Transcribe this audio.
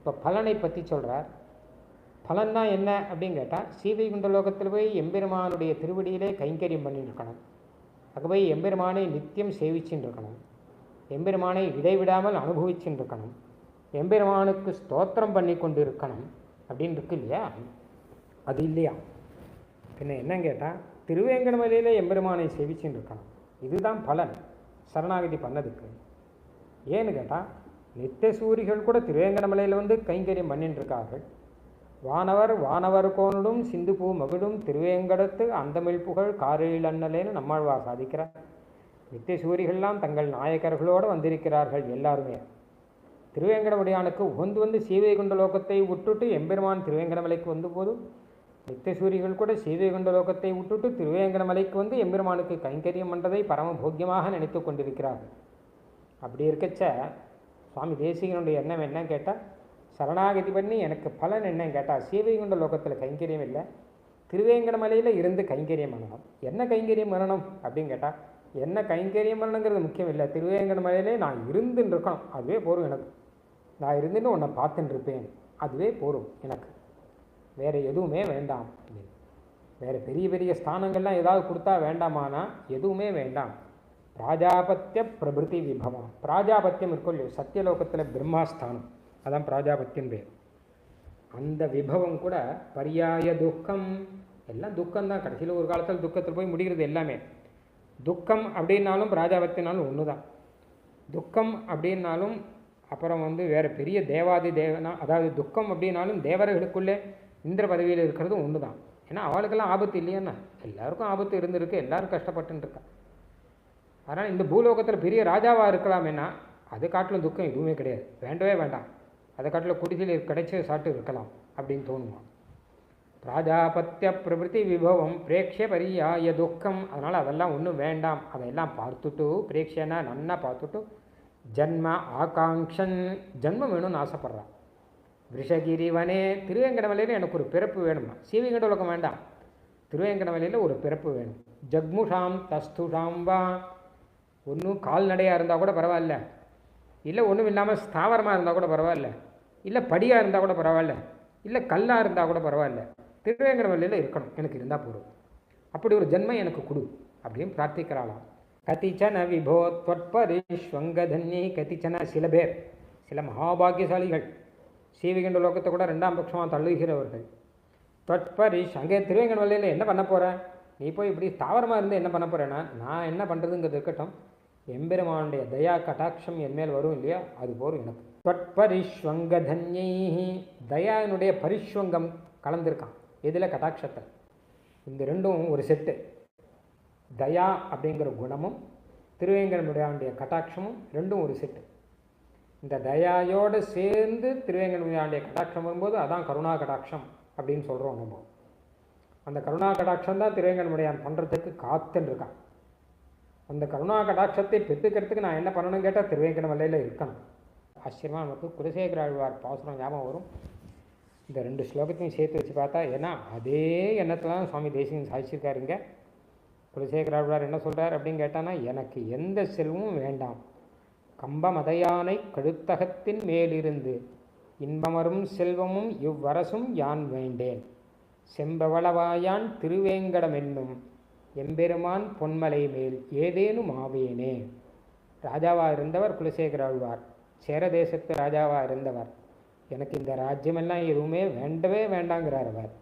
இப்போ பலனை பற்றி சொல்கிறார் பலன் தான் என்ன அப்படின்னு கேட்டால் சீதைகுண்ட லோகத்தில் போய் எம்பெருமானுடைய திருவடியிலே கைங்கரியம் பண்ணிட்டு இருக்கணும். அங்கே போய் எம்பெருமானை நித்தியம் சேவிச்சுட்டு இருக்கணும். எம்பெருமானை இடைவிடாமல் அனுபவிச்சுட்டு இருக்கணும். எம்பெருமானுக்கு ஸ்தோத்திரம் பண்ணி கொண்டு இருக்கணும். அப்படின்னு இருக்கு இல்லையா? அது இல்லையா? பின்ன என்னன்னு கேட்டால் திருவேங்கடமலையில் எம்பெருமானை சேவிச்சுட்டு இருக்கணும். இதுதான் பலன். சரணாகதி பண்ணதுக்கு. ஏன்னு கேட்டால் நித்தசூரிகள் கூட திருவேங்கடமலையில் வந்து கைங்கரியம் பண்ணிட்டு இருக்கார்கள் வானவர் வானவர் கோனடும் சிந்து பூ மகிழும் திருவேங்கடத்து அந்தமிழ் புகழ் காரில் அண்ணலேன்னு நம்மாழ்வா சாதிக்கிறார். நித்தியசூரிகள்லாம் தங்கள் நாயகர்களோடு வந்திருக்கிறார்கள் எல்லாருமே. திருவேங்கடமுடியானுக்கு உகந்து வந்து சீவைகுண்ட லோகத்தை விட்டுட்டு எம்பெருமான் திருவேங்கடமலைக்கு வந்த போதும் நித்தியசூரிகள் கூட சீவைகுண்ட லோகத்தை விட்டுட்டு திருவேங்கடமலைக்கு வந்து எம்பெருமானுக்கு கைங்கரியம் பண்ணுறதை பரமபோக்கியமாக நினைத்து கொண்டிருக்கிறார்கள். அப்படி இருக்கச்ச சுவாமி தேசிகனுடைய எண்ணம் என்ன கேட்டால் சரணாகதி பண்ணி எனக்கு பலன் என்னன்னு கேட்டால் சீவைகுண்ட லோகத்தில் கைங்கரியம் இல்லை. திருவேங்கடமலையில் இருந்து கைங்கரியம் பண்ணணும். என்ன கைங்கரியம் பண்ணணும் அப்படின்னு கேட்டால் என்ன கைங்கரியம் பண்ணணுங்கிறது முக்கியம் இல்லை. திருவேங்கடமலையிலே நான் இருந்துன்னு இருக்கணும். அதுவே போரும் எனக்கு. நான் இருந்துட்டு உன்னை பார்த்துட்டு இருப்பேன். அதுவே போரும் எனக்கு. வேறு எதுவுமே வேண்டாம். அப்படின்னு வேறு பெரிய பெரிய ஸ்தானங்கள்லாம் ஏதாவது கொடுத்தா வேண்டாமானா எதுவுமே வேண்டாம். பிராஜாபத்திய பிரபிருதி விபவம் பிராஜாபத்தியம் இருக்கும் இல்லையோ சத்தியலோகத்தில் பிரம்மாஸ்தானம் அதான் பிராஜாபத்தியம் பேர் அந்த விபவம் கூட பரியாய துக்கம் எல்லாம் துக்கம் தான் கடைசியில் ஒரு காலத்தில் துக்கத்தில் போய் முடிகிறது எல்லாமே துக்கம் அப்படின்னாலும் பிராஜாபத்தினாலும் ஒன்று தான் துக்கம் அப்படின்னாலும் அப்புறம் வந்து வேறு பெரிய தேவாதி தேவனா அதாவது துக்கம் அப்படின்னாலும் தேவர்களுக்குள்ளே இந்திர பதவியில் இருக்கிறது ஒன்று தான் ஏன்னா அவளுக்கெல்லாம் ஆபத்து இல்லையாண்ணா எல்லாருக்கும் ஆபத்து இருந்திருக்கு எல்லாரும் கஷ்டப்பட்டுன்னு அதனால் இந்த பூலோகத்தில் பெரிய ராஜாவாக இருக்கலாமேனா அது காட்டிலும் துக்கம் எதுவுமே கிடையாது. வேண்டவே வேண்டாம். அதை காட்டில் குடிசையில் கிடைச்ச சாட்டு இருக்கலாம் அப்படின்னு தோணுமா பிராஜாபத்திய பிரபிருத்தி விபவம் பிரேக்ஷ பரியாய துக்கம். அதனால் அதெல்லாம் ஒன்றும் வேண்டாம். அதையெல்லாம் பார்த்துட்டு பிரேக்ஷனா நன்னா பார்த்துட்டு ஜன்ம ஆகாங்ஷன் ஜன்மம் வேணும்னு ஆசைப்பட்றான் விஷகிரிவனே திருவேங்கடமலையில் எனக்கு ஒரு பிறப்பு வேணுமா சீவிங்கட உலகம் வேண்டாம். திருவேங்கடமலையில் ஒரு பிறப்பு வேணும். ஜக்முஷாம் தஸ்துஷாம் வா. ஒன்றும் கால்நடையாக இருந்தால் கூட பரவாயில்ல. இல்லை ஒன்றும் இல்லாமல் ஸ்தாவரமாக இருந்தால் கூட பரவாயில்ல. இல்லை படியாக இருந்தால் கூட பரவாயில்ல. இல்லை கல்லாக இருந்தால் கூட பரவாயில்ல. திருவேங்கடமலையில் இருக்கணும். எனக்கு இருந்தால் போதும். அப்படி ஒரு ஜென்மம் எனக்கு கொடு. அப்படின்னு பிரார்த்திக்கிறாளாம். கதிச்சன விபோ தொட்பரிஷ்வங்கதன்யை கதிச்சன சில பேர் சில மகாபாகியசாலிகள் சீவிகண்ட லோகத்தை கூட ரெண்டாம் பட்சமாக தள்ளுகிறவர்கள். தொட்பரிஷ் அங்கே திருவேங்கடமலையில் என்ன பண்ண போகிறேன் நீ போய் இப்படி தாவரமாக இருந்து என்ன பண்ண போகிறேன்னா நான் என்ன பண்ணுறதுங்கிறது இருக்கட்டும். எம்பெருமானுடைய தயா கட்டாட்சம் என்மேல் வரும் இல்லையா? அது போரும் எனக்கு. தொட்பரிஷ்வங்கதன்யை தயானுடைய பரிஷ்வங்கம் கலந்திருக்கான். எதில்? கட்டாட்சத்தில். இந்த ரெண்டும் ஒரு செட்டு. தயா அப்படிங்கிற குணமும் திருவேங்கடமுடியானுடைய கட்டாட்சமும் ரெண்டும் ஒரு செட்டு. இந்த தயாயோடு சேர்ந்து திருவேங்கடமுடியானுடைய கட்டாட்சம் வரும்போது அதான் கருணா கடாட்சம் அப்படின்னு சொல்கிறோம் நம்ம. அந்த கருணா கடாட்சம் தான் திருவேங்கடமுடியான் பண்ணுறதுக்கு காத்துன்னு இருக்கான். அந்த கருணா கடாட்சத்தை பெற்றுக்கிறதுக்கு நான் என்ன பண்ணணும்னு கேட்டால் திருவேங்கடமலையில் இருக்கணும். ஆச்சரியமாக நமக்கு குலசேகராழ்வார் பாசுரம் ஞாபகம் வரும். இந்த ரெண்டு ஸ்லோகத்தையும் சேர்த்து வச்சு பார்த்தா ஏன்னா அதே எண்ணத்தில் தான் சுவாமி தேசிகன் சாதிச்சிருக்காருங்க. குலசேகராழ்வார் என்ன சொல்கிறார் அப்படின்னு கேட்டான்னா எனக்கு எந்த செல்வமும் வேண்டாம். கம்பமதையானை கழுத்தகத்தின் மேலிருந்து இன்பமரும் செல்வமும் இவ்வரசும் யான் வேண்டேன். செம்பவளவாயான் திருவேங்கடம் என்னும் எம்பெருமான் பொன்மலை மேல் ஏதேனும் ஆவேனே. ராஜாவாக இருந்தவர் குலசேகர ஆழ்வார். சேர தேசத்து ராஜாவாக இருந்தவர். எனக்கு இந்த ராஜ்யமெல்லாம் எதுவுமே வேண்டவே வேண்டாங்கிறார் அவர்.